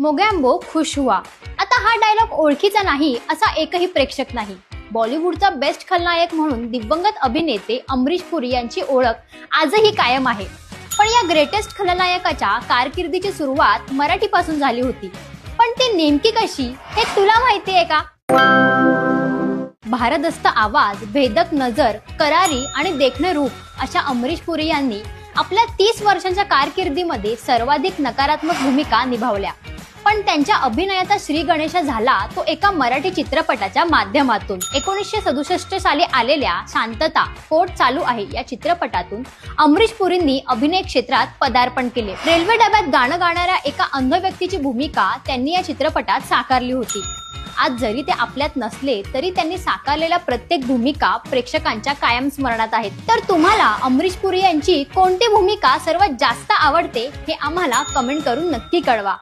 मोगॅम्बो खुश हुआ. आता हा डायलॉग ओळखीचा नाही असा एकही प्रेक्षक नाही. बॉलिवूडचा बेस्ट खलनायक म्हणून दिवंगत अभिनेते अमरीश पुरी यांची ओळख आजही कायम आहे. पण या ग्रेटेस्ट खलनायकाच्या कारकिर्दीची सुरुवात मराठीपासून झाली होती. पण ती नेमकी कशी हे तुला माहिती आहे का? भारदस्त आवाज भेदक नजर करारी आणि देखणे रूप अशा अमरीश पुरी यांनी आपल्या तीस वर्षांच्या कारकिर्दीमध्ये सर्वाधिक नकारात्मक भूमिका निभावल्या. पण त्यांच्या अभिनयाचा श्री गणेशा झाला तो एका मराठी चित्रपटाच्या माध्यमातून. एकोणीसशे सदुसष्ट साली आलेल्या शांतता कोर्ट चालू आहे या चित्रपटातून अमरीश पुरींनी अभिनय क्षेत्रात पदार्पण केले. रेल्वे डब्यात गाणं गाणाऱ्या एका अंध व्यक्तीची भूमिका त्यांनी या चित्रपटात साकारली होती. आज जरी ते आपल्यात नसले तरी त्यांनी साकारलेल्या प्रत्येक भूमिका प्रेक्षकांच्या कायम स्मरणात आहेत. तर तुम्हाला अमरीश पुरी यांची कोणती भूमिका सर्वात जास्त आवडते हे आम्हाला कमेंट करून नक्की कळवा.